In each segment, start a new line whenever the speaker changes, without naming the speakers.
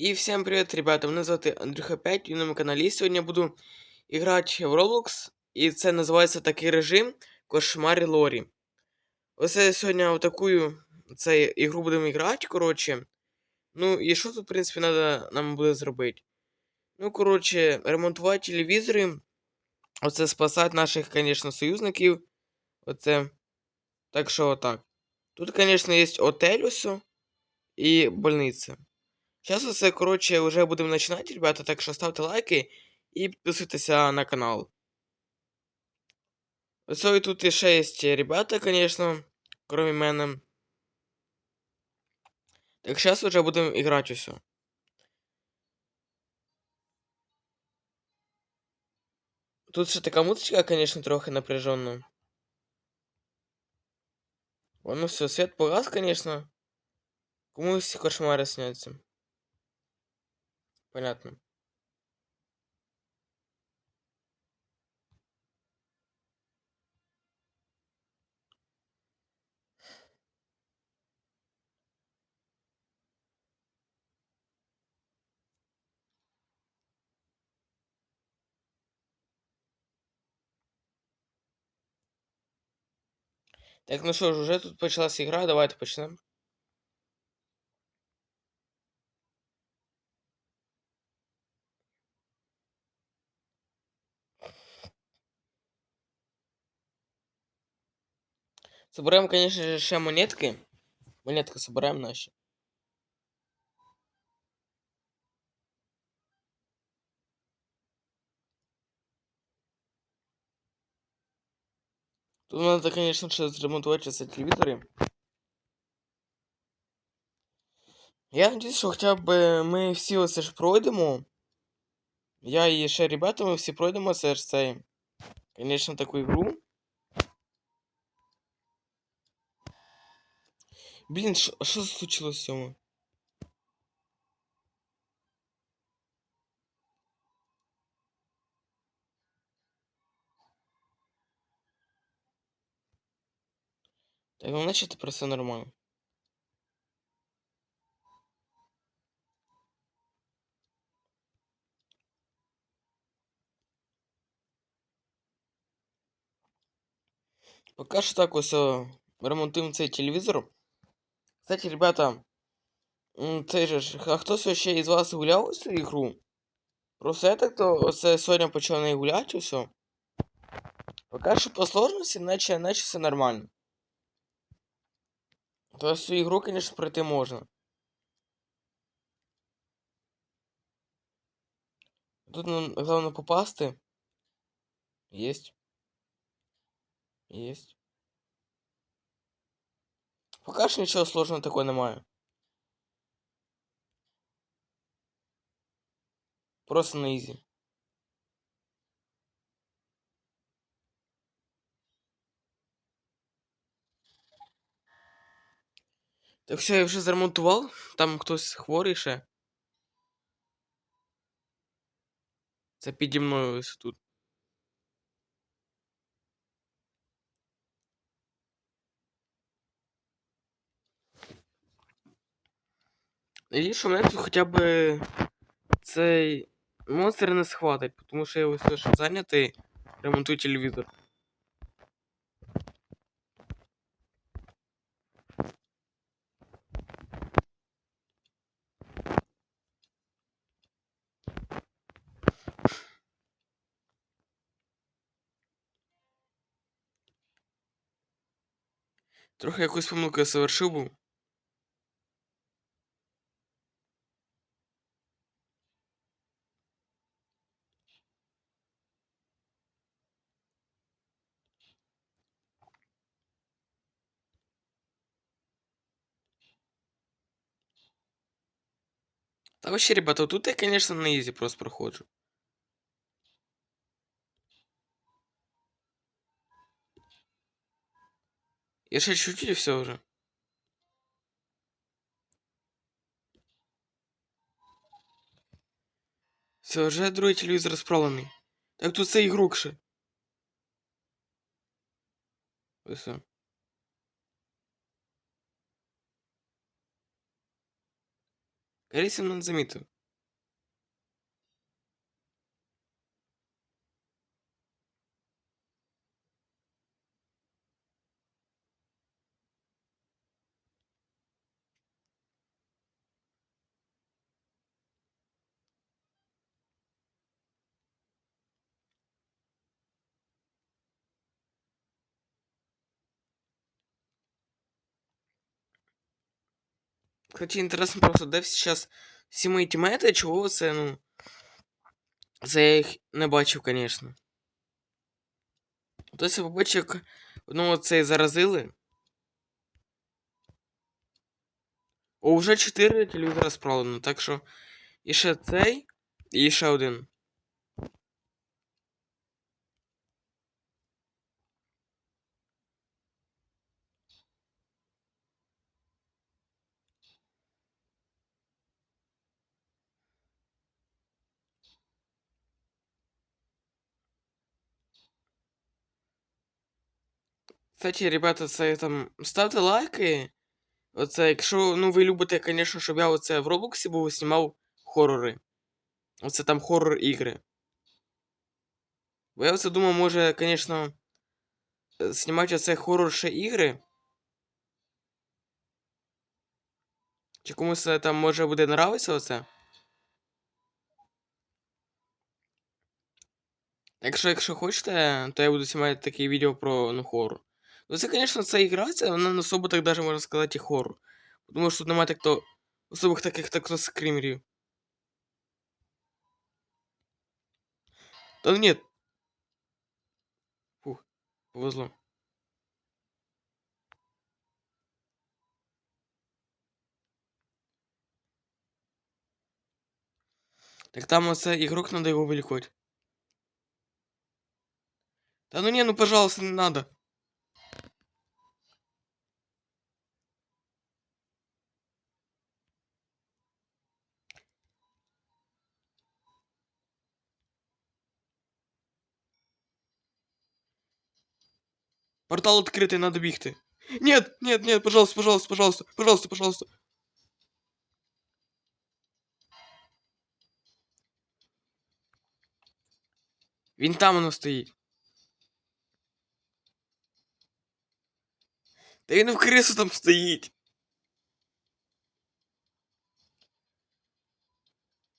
И всем привет, ребята! Мене звати Андрюха 5 і на моєму каналі. Сьогодні я буду грати в Roblox, і це називається такий режим Кошмарі Лорі. Оце сьогодні в таку це ігру будемо грати, коротше. Ну, і що тут, в принципі, надо, нам буде зробити? Ну, коротше, ремонтувати телевізори. Оце спасати наших, звісно, союзників. Оце. Так що отак. Тут, звісно, є отель усьо і больниця. Сейчас все, короче, уже будем начинать, ребята, так что ставьте лайки и подписывайтесь на канал. Ось і тут ще є ребята, конечно, кроме мене. Так сейчас уже будем играть все. Тут ще така музичка, конечно, трохи напряженная. Воно все, свет погас, конечно. Комусь кошмари сняться. Понятно. Так, ну що ж, уже тут почалась ігра, давайте почнемо. Соберемо, конечно же, ще монетки. Монетки соберемо наші. Тут надо, конечно, ще зремонтувати ці телевізори. Я надіюсь, що хоча б ми всі оце ж пройдемо. Я і ще ребята, ми всі пройдемо це ж цей. Конечно, таку ігру. Блін, що, случилось цьому? Так, ну наче тепер все нормально. Пока що так ось ремонтуємо цей телевізор. Кстати, ребята, цей же а хтось ще із вас гуляв у цю ігру? Просто я так то це сьогодні почав не гуляти все. Пока що по сложності, наче, наче все нормально. То есть цю ігру, конечно, пройти можна. Тут нам главное попасти. Есть. Есть. Пока що нічого сложного такого немає. Просто на ізі. Так все, я вже заремонтував. Там хтось хворий ще. Це піді мною ось тут. І мене хоча б цей монстр не схватить, тому що я ось теж зайнятий ремонтую телевізор. Трохи якусь помилку я совершив був. Та вообще, ребята, тут я, конечно, на ізі просто проходжу. Я ще чуть-чуть і все вже. Все, вже другий телевізор справлений. Так тут це ігрок ще. Ось. все. caríssimo não desamido Хоча інтересно просто, де зараз всі мої тімети, чого це, ну. Це я їх не бачив, звісно. Хтось я побачив, як одного цей заразили. О, вже 4 телевізора справлено, так що. І ще цей, і ще один. Кстати, ребята, це там ставте лайки. Оце, якщо ну, ви любите, звісно, щоб я оце в Роблоксі був знімав хорори. Оце там хоррор ігри. Бо я оце думав, може, звісно, знімати оце хоррор ще ігри. Чи комусь там може буде нравитися оце? Якщо, якщо хочете, то я буду знімати такі відео про ну, хоррор. Ну, це, звісно, ця ігра, це вона особо так даже можна сказати і хоррор. Тому що тут немає так то особих таких так то скримерів. Та ні. Фух, повезло. Так там оце ігрок надо його вилікувати. Да ну не, ну пожалуйста, не надо. Портал открытый, надо бігти. Нет, нет, нет, пожалуйста, пожалуйста, пожалуйста, пожалуйста, пожалуйста. Він там воно стоїть. Та він в крису там стоїть.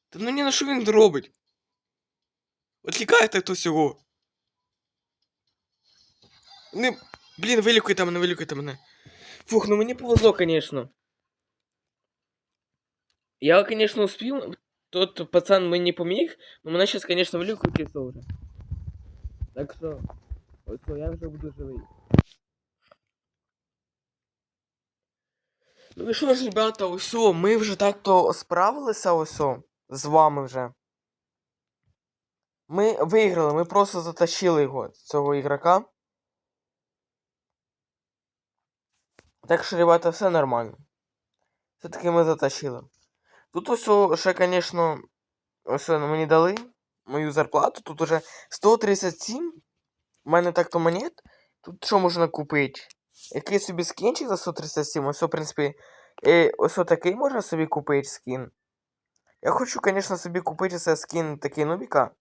Та ну ні, ну що він робить? От лікайте хтось його. Не, блін, вилікуйте мене, вилікуйте мене. Фух, ну мені повезло, конечно. Я, конечно, успів. Тот пацан мені поміг, но мене зараз, конечно, вилікують все вже. Так що, ось я вже буду живий. Ну і що ж, ребята, ось, ми вже так-то справилися ось з вами вже. Ми виграли, ми просто затащили його, цього ігрока. Так що, ребята, все нормально. Все-таки ми затащили. Тут ось ще, звісно, ось мені дали мою зарплату. Тут уже 137. У мене так-то монет. Тут що можна купити? Який собі скінчик за 137? Ось, в принципі, ось о, такий можна собі купити скін. Я хочу, звісно, собі купити це скін такий нубіка.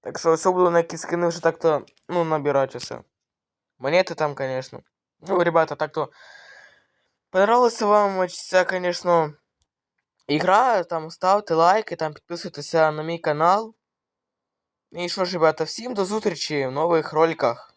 Так що ось буду на які скини вже так-то, ну, набирати все. Монеты там, конечно. Ну, ребята, так-то понравилась вам ця, конечно, игра. Там ставте лайки, там підписуйтеся на мій канал. І що ж, ребята, всім до зустрічі в нових роликах.